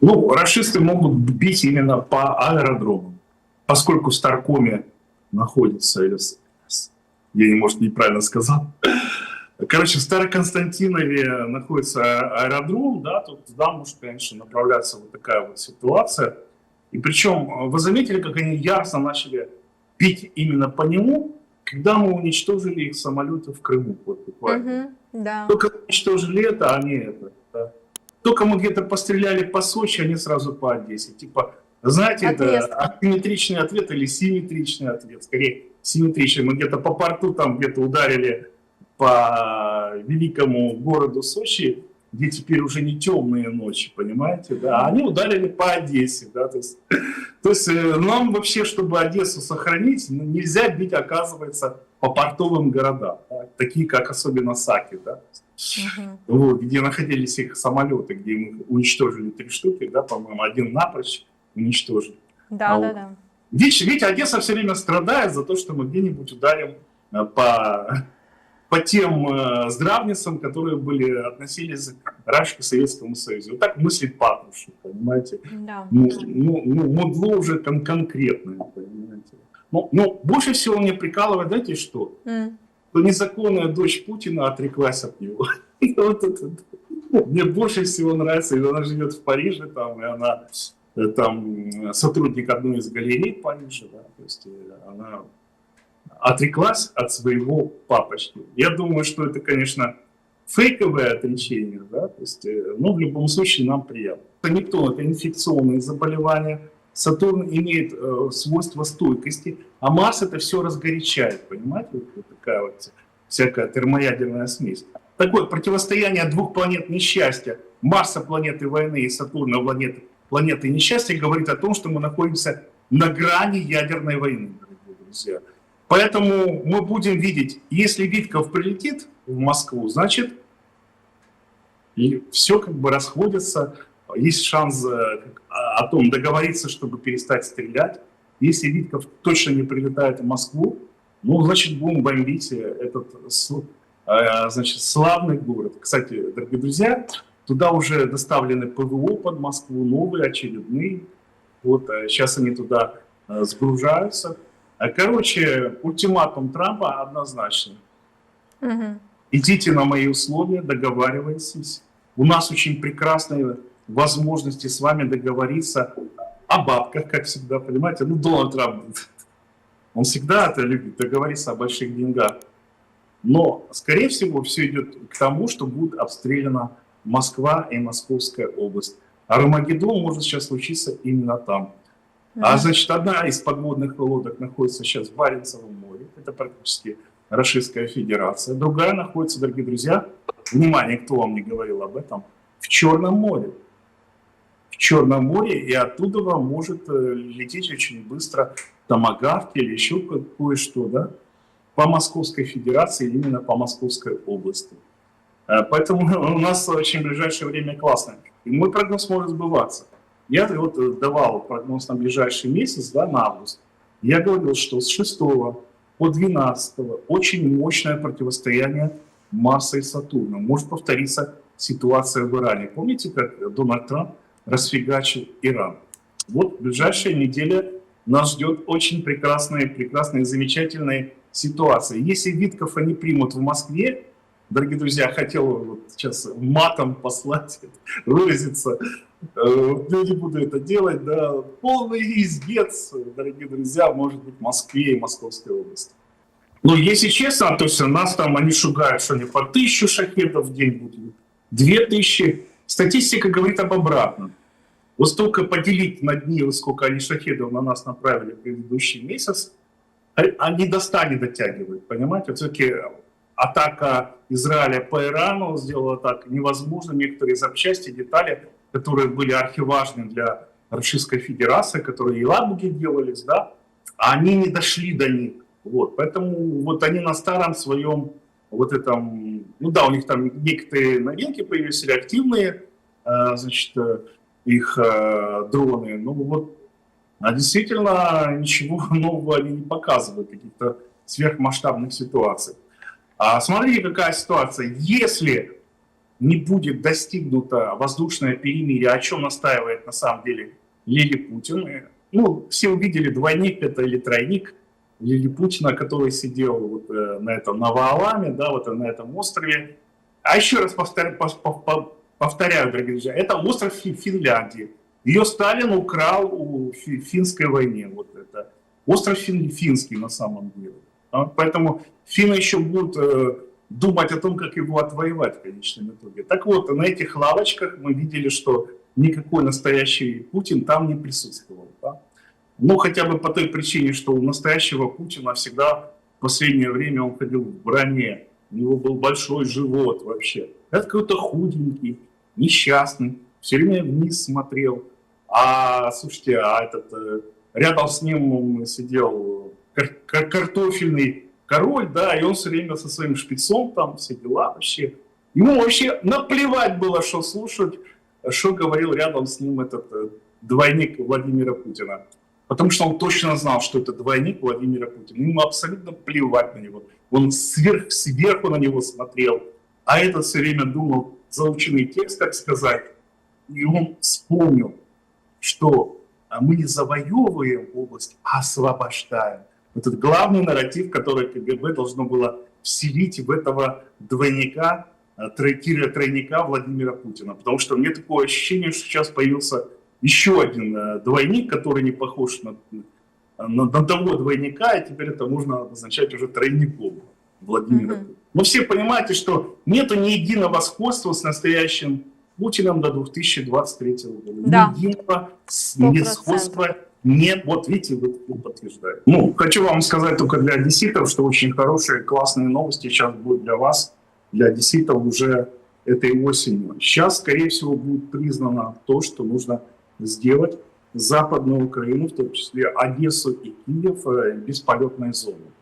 Ну, расисты могут бить именно по аэродрому, поскольку в Старкоме находится, или я, не может, неправильно сказал, Короче, в Староконстантинове находится аэродром, да, тут туда может, конечно, направляться вот такая вот ситуация. И причем вы заметили, как они яростно начали бить именно по нему, когда мы уничтожили их самолеты в Крыму, вот буквально. Угу, да. Только уничтожили это, а не это. Да. Только мы где-то постреляли по Сочи, они сразу по Одессе. Типа, знаете, Ответка. это асимметричный ответ или симметричный ответ. Скорее, симметричный. Мы где-то по порту там где-то ударили по великому городу Сочи, где теперь уже не темные ночи, понимаете, да, они ударили по Одессе, да, то есть, то есть э, нам вообще, чтобы Одессу сохранить, нельзя бить, оказывается, по портовым городам, да, такие как особенно Саки, да, Мгм. вот, где находились их самолеты, где мы уничтожили три штуки, да, по-моему, один напрочь уничтожили. Да, А да, вот. да. Видите, видите, Одесса все время страдает за то, что мы где-нибудь ударим э, по, по тем э, здравницам, которые были, относились раньше к Советскому Союзу. Вот так мыслит Патрушев, понимаете? Да. Ну, ну, ну, мудло уже кон- конкретное, понимаете? Ну, ну, больше всего мне прикалывает, знаете что? М. Что незаконная дочь Путина отреклась от него. Вот это, Мне больше всего нравится, и она живет в Париже, там, и она э, там м, сотрудник одной из галерей в Париже, да, то есть э, она отреклась от своего папочки. Я думаю, что это, конечно, фейковое отречение, да, то есть, э, но в любом случае нам приятно. Это не то, это инфекционные заболевания. Сатурн имеет э, свойство стойкости, а Марс это все разгорячает, понимаете? Вот, вот такая вот всякая термоядерная смесь. Такое противостояние двух планет несчастья, Марса планеты войны и Сатурна планеты, планеты несчастья, говорит о том, что мы находимся на грани ядерной войны, дорогие друзья. Поэтому мы будем видеть, если Витков прилетит в Москву, значит, и все как бы расходится, есть шанс э, о том договориться, чтобы перестать стрелять. Если Витков точно не прилетает в Москву, ну, значит, будем бомбить э, этот э, значит, славный город. Кстати, дорогие друзья, туда уже доставлены ПВО под Москву, новые, очередные. Вот сейчас они туда сгружаются. Короче, ультиматум Трампа однозначный. Мгм. Идите на мои условия, договаривайтесь. У нас очень прекрасные возможности с вами договориться о бабках, как всегда, понимаете? Ну, Дональд Трамп, он всегда это любит, договориться о больших деньгах. Но, скорее всего, все идет к тому, что будет обстреляна Москва и Московская область. Армагеддон может сейчас случиться именно там. А значит, одна из подводных лодок находится сейчас в Баренцевом море, это практически Российская Федерация. Другая находится, дорогие друзья, внимание, кто вам не говорил об этом, в Черном море. В Черном море, и оттуда вам может э, лететь очень быстро томагавк или еще ко- кое-что, да, по Московской Федерации, именно по Московской области. Э, Поэтому у нас очень ближайшее время классно. И мой прогноз может сбываться. Я вот э, давал прогноз на ближайший месяц, да, на август. Я говорил, что с 6 по 12 очень мощное противостояние Марса и Сатурна. Может повториться ситуация в Иране. Помните, как Дональд Трамп расфигачил Иран? Вот ближайшая неделя нас ждет очень прекрасные, прекрасные, замечательные ситуации. Если Витков они примут в Москве, дорогие друзья, хотел вот сейчас матом послать, выразиться, Э, я не буду это делать, да, полный издец, дорогие друзья, может быть в Москве и Московской области. Ну, если честно, то есть нас там они шугают, что они по тысячу шахедов в день будут, две тысячи. Статистика говорит об обратном. Вот столько поделить на дни, вот сколько они шахедов на нас направили в предыдущий месяц, а- они до 100 не дотягивают, понимаете? Все-таки атака Израиля по Ирану сделала так невозможно. Некоторые запчасти, детали, которые были архиважны для Российской Федерации, которые и лабуги делались, да, они не дошли до них. Вот, поэтому вот они на старом своем вот этом, ну да, у них там некоторые новинки появились, реактивные, э, значит, э, их э, дроны, ну вот, а действительно ничего нового они не показывают, каких-то сверхмасштабных ситуаций. А смотрите, какая ситуация. Если не будет достигнуто воздушное перемирие, о чем настаивает на самом деле Лили Путин. Ну, все увидели двойник это или тройник Лили Путина, который сидел вот, э, на этом на да, вот на этом острове. А еще раз повторяю, повторяю, дорогие друзья, это остров Фи- Финляндии. Ее Сталин украл у фи- финской войне. Вот это. Остров фин- финский на самом деле. А, Поэтому финны еще будут э, думать о том, как его отвоевать в конечном итоге. Так вот, на этих лавочках мы видели, что никакой настоящий Путин там не присутствовал. да. Ну, хотя бы по той причине, что у настоящего Путина всегда в последнее время он ходил в броне. У него был большой живот вообще. Это какой-то худенький, несчастный, все время вниз смотрел. А, слушайте, а этот, э, рядом с ним сидел кар- кар- картофельный король, да, и он все время со своим шпицом там, все дела вообще. Ему вообще наплевать было, что слушать, что говорил рядом с ним этот э, двойник Владимира Путина. Потому что он точно знал, что это двойник Владимира Путина. Ему абсолютно плевать на него. Он сверх, сверху на него смотрел, а этот все время думал заученный текст, так сказать. И он вспомнил, что а, мы не завоевываем область, а освобождаем. Этот главный нарратив, который КГБ должно было вселить в этого двойника, а, тройника, Владимира Путина. Потому что мне такое ощущение, что сейчас появился еще один э, двойник, который не похож на, на, на того двойника, и теперь это можно обозначать уже тройником Владимира. Путина. Но все понимаете, что нету ни единого сходства с настоящим Путиным до 2023 года. Да. Ни единого ни сходства нет. Вот видите, вы подтверждаете. Ну, хочу вам сказать только для одесситов, что очень хорошие, классные новости сейчас будут для вас, для одесситов уже этой осенью. Сейчас, скорее всего, будет признано то, что нужно сделать Западную Украину, в том числе Одессу и Киев, э, бесполетной зоной.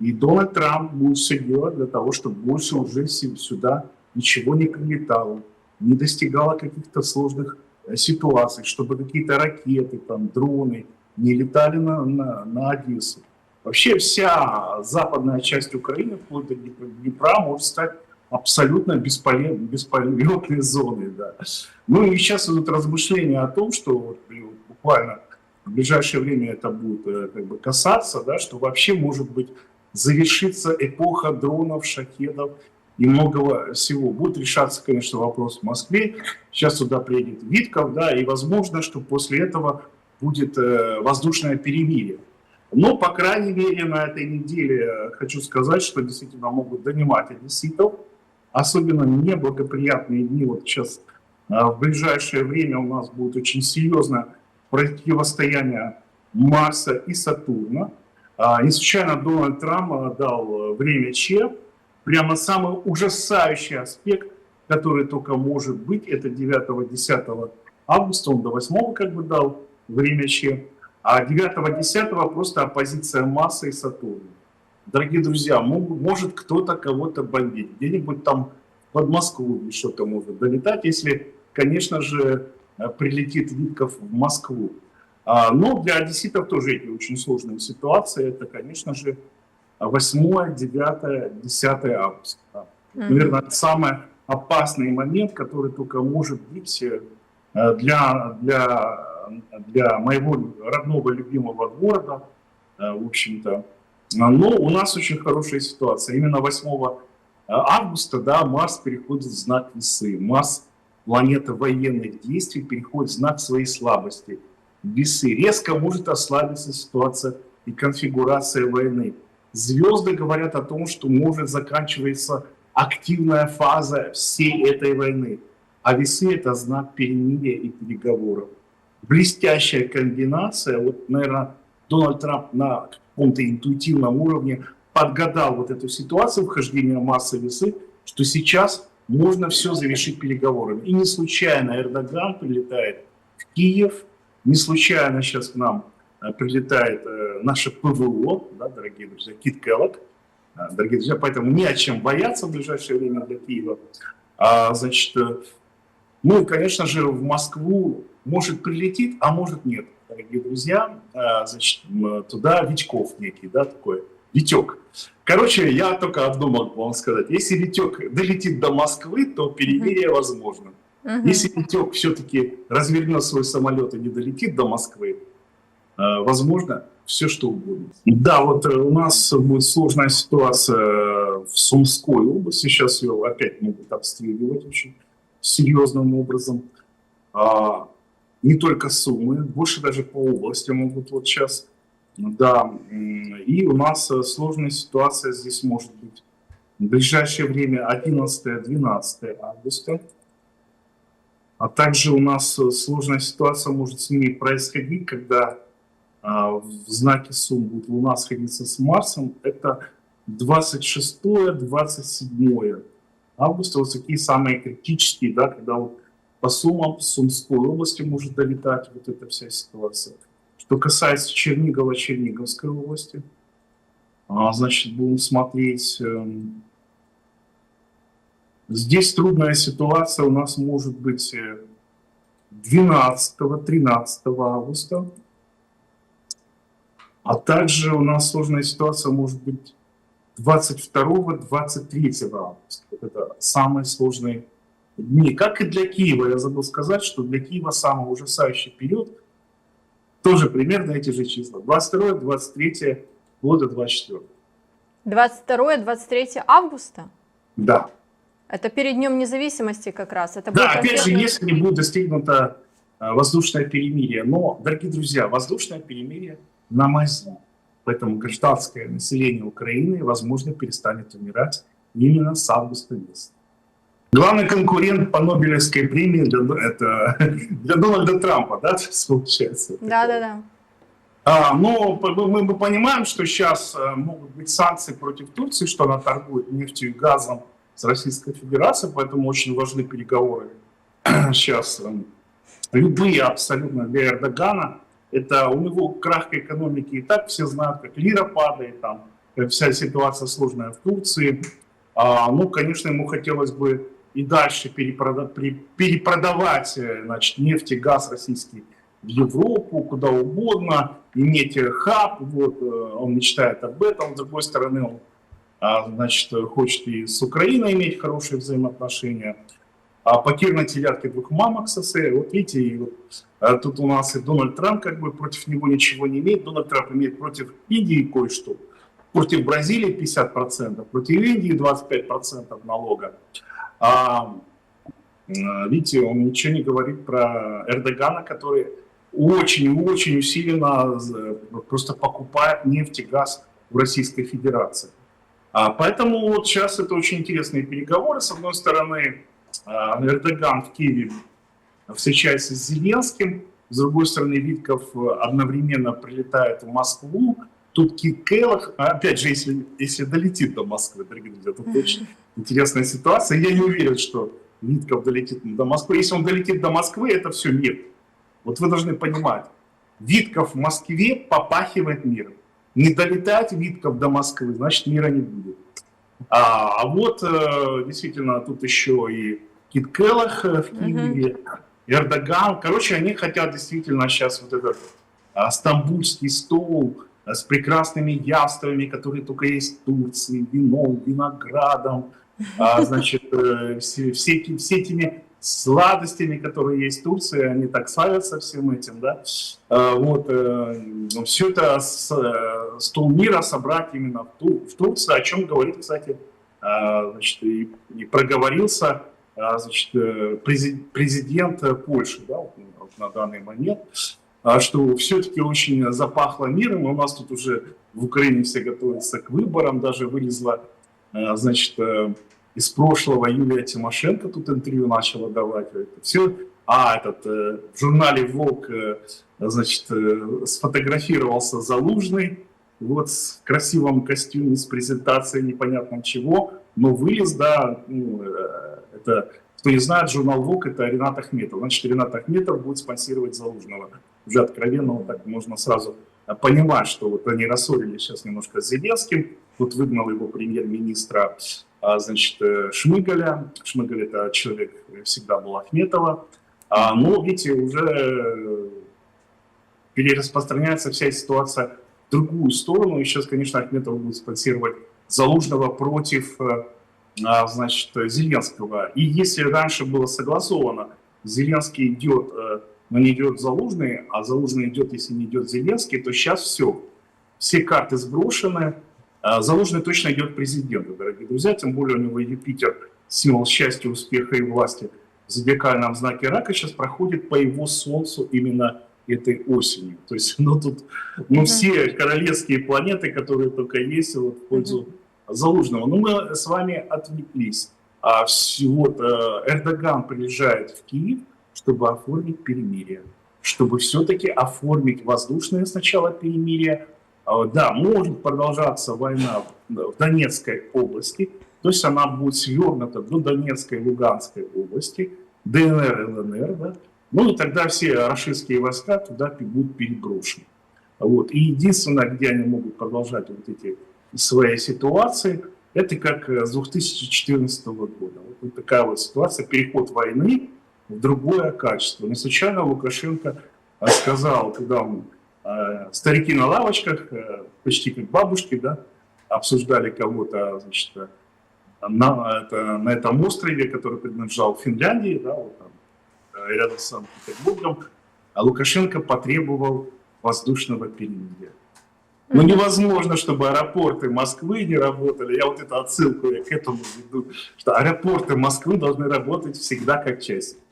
И Дональд Трамп будет все делать для того, чтобы больше уже сюда ничего не прилетало, не достигало каких-то сложных э, ситуаций, чтобы какие-то ракеты, там, дроны не летали на, на, на Одессу. Вообще вся западная часть Украины, вплоть до Днепра, может стать абсолютно бесполе- бесполетной зоной. Да. Ну и сейчас идут размышления о том, что вот, буквально в ближайшее время это будет э, как бы касаться, да, что вообще может быть завершится эпоха дронов, шахедов и многого всего. Будет решаться, конечно, вопрос в Москве. Сейчас туда приедет Витков, да, и возможно, что после этого будет э, воздушное перемирие. Но, по крайней мере, на этой неделе э, хочу сказать, что действительно могут донимать одесситов, особенно неблагоприятные дни. Вот сейчас э, в ближайшее время у нас будет очень серьезное противостояние Марса и Сатурна. А, Не случайно Дональд Трамп э, дал время Че. Прямо самый ужасающий аспект, который только может быть, это 9-10 августа, он до 8 как бы дал время Че. А 9-10 просто оппозиция Марса и Сатурна. Дорогие друзья, может кто-то кого-то бомбить, где-нибудь там под Москву или что-то может долетать, если, конечно же, э, прилетит Витков в Москву. А, Но для одесситов тоже эти очень сложные ситуации. Это, конечно же, 8, 9, 10 августа. Мгм. Наверное, это самый опасный момент, который только может быть э, для, для, для моего родного любимого города, э, в общем-то. Но у нас очень хорошая ситуация. Именно 8 августа да, Марс переходит в знак весы. Марс, планета военных действий, переходит в знак своей слабости. Весы. Резко может ослабиться ситуация и конфигурация войны. Звезды говорят о том, что может заканчиваться активная фаза всей этой войны. А весы – это знак перемирия и переговоров. Блестящая комбинация. Вот, наверное, Дональд Трамп на каком-то интуитивном уровне подгадал вот эту ситуацию вхождения массы весы, что сейчас можно все завершить переговорами. И не случайно Эрдоган прилетает в Киев, не случайно сейчас к нам э, прилетает э, наше ПВО, да, дорогие друзья, Кит Келлог. А, Дорогие друзья, поэтому не о чем бояться в ближайшее время для Киева. А, значит, э, ну и, конечно же, в Москву может прилетит, а может нет, дорогие друзья. А, значит, туда Витьков некий, да, такой Витек. Короче, я только одно могу вам сказать. Если Витек долетит до Москвы, то перемирие возможно. Мгм. Если Витек все-таки развернет свой самолет и не долетит до Москвы, э, возможно, все что угодно. Да, вот э, у нас будет сложная ситуация в Сумской области. Сейчас ее опять могут обстреливать очень серьезным образом. А, не только Сумы, больше даже по области могут вот сейчас. Да, и у нас э, сложная ситуация здесь может быть. В ближайшее время 11-12 августа. А также у нас э, сложная ситуация может с ними происходить, когда а, в знаке Сум будет Луна сходиться с Марсом. Это 26-27 августа. Вот такие самые критические, да, когда вот по Сумам, Сумской области может долетать вот эта вся ситуация. Что касается Чернигова, Черниговской области, а, значит, будем смотреть. эм, Здесь трудная ситуация у нас может быть э, 12-13 августа. А также у нас сложная ситуация может быть 22-23 августа. Это самые сложные дни. Как и для Киева, я забыл сказать, что для Киева самый ужасающий период тоже примерно эти же числа. 22-23 года 24. 22-23 августа? Да. Это перед Днем независимости как раз. Это Да, опять же, если не будет достигнуто э, воздушное перемирие. Но, дорогие друзья, воздушное перемирие на мази. Поэтому гражданское население Украины, возможно, перестанет умирать именно с августа месяца. Главный конкурент по Нобелевской премии для, это, для Дональда Трампа, да, то есть получается. Да-да-да. А, но п- мы, мы понимаем, что сейчас э, могут быть санкции против Турции, что она торгует нефтью и газом с Российской Федерацией, поэтому очень важны переговоры сейчас. э, Любые абсолютно для Эрдогана. Это у него крах экономики и так все знают, как лира падает, там вся ситуация сложная в Турции. А, ну, конечно, ему хотелось бы и дальше перепродавать э, значит, нефть и газ российский в Европу, куда угодно, иметь э, хаб, вот, э, он мечтает об этом, с другой стороны, он, а, значит, э, хочет и с Украиной иметь хорошие взаимоотношения, а покер на телятке двух мамок сосе, вот видите, и вот, а, тут у нас и Дональд Трамп как бы против него ничего не имеет, Дональд Трамп имеет против Индии кое-что, против Бразилии 50%, против Индии 25% налога, а, э, видите, он ничего не говорит про Эрдогана, который очень-очень усиленно просто покупает нефть и газ в Российской Федерации. А, Поэтому вот сейчас это очень интересные переговоры. С одной стороны, а, Эрдоган в Киеве встречается с Зеленским, с другой стороны, Витков э, одновременно прилетает в Москву. Тут Кит Келлах, а, опять же, если, если долетит до Москвы, дорогие друзья, тут очень интересная ситуация. Я не уверен, что Витков долетит до Москвы. Если он долетит до Москвы, это все мир. Вот вы должны понимать, Витков в Москве попахивает миром. Не долетать Витков до Москвы, значит мира не будет. А, а вот э, действительно тут еще и Кит Келлах э, в Киеве, Эрдоган. Короче, они хотят действительно сейчас вот этот а, стамбульский стол с прекрасными явствами, которые только есть в Турции, вином, виноградом, а, значит, э, все, все, эти- все этими сладостями, которые есть в Турции, они так славятся всем этим, да. А, Вот, все это с, э, стол мира собрать именно в, Ту- в Турции, о чем говорит, кстати, а, значит, и, и проговорился а, значит, э, прези- президент э, Польши, да, вот, на данный момент, что все-таки очень запахло миром, у нас тут уже в Украине все готовятся к выборам, даже вылезла, э, значит, э, из прошлого Юлия Тимошенко тут интервью начала давать. Это все, а этот э, в журнале Волк, э, значит, э, сфотографировался Залужный, вот в красивом костюме с презентацией непонятно чего, но вылез, да, ну, э, это, кто не знает, журнал ВОК это Ренат Ахметов. Значит, Ренат Ахметов будет спонсировать Залужного. Уже откровенно вот так можно сразу э, понимать, что вот они рассорились сейчас немножко с Зеленским. Тут выгнал его премьер-министра, а, значит, э, Шмыгаля. Шмыгаль это человек всегда был Ахметова. А, но, видите, уже э, перераспространяется вся ситуация другую сторону. И сейчас, конечно, Ахметов будет спонсировать Залужного против, а, значит, Зеленского. И если раньше было согласовано, Зеленский идет, но не идет Залужный, а Залужный идет, если не идет Зеленский, то сейчас все. Все карты сброшены. А, Залужный точно идет к президенту, дорогие друзья. Тем более у него Юпитер, символ счастья, успеха и власти в зодиакальном знаке рака, сейчас проходит по его солнцу именно этой осенью. То есть, ну тут, ну Мгм. все королевские планеты, которые только есть, вот, в пользу Залужного. Ну мы с вами отвлеклись. А вот э, Эрдоган приезжает в Киев, чтобы оформить перемирие, чтобы все-таки оформить воздушное сначала перемирие. А, Да, может продолжаться война в Донецкой области, то есть она будет свернута до Донецкой и Луганской области, ДНР, ЛНР, да? Ну и тогда все рашистские войска туда будут переброшены. Вот. И единственное, где они могут продолжать вот эти свои ситуации, это как э, с 2014 года. Вот такая вот ситуация, переход войны в другое качество. Не случайно Лукашенко э, сказал, когда он, э, старики на лавочках, э, почти как бабушки, да, обсуждали кого-то, значит, э, на, это, на этом острове, который принадлежал Финляндии, да, вот там, э, рядом с Санкт-Петербургом, а Лукашенко потребовал воздушного перемирия. Ну невозможно, чтобы аэропорты Москвы не работали. Я вот эту отсылку я к этому веду, что аэропорты Москвы должны работать всегда как часики.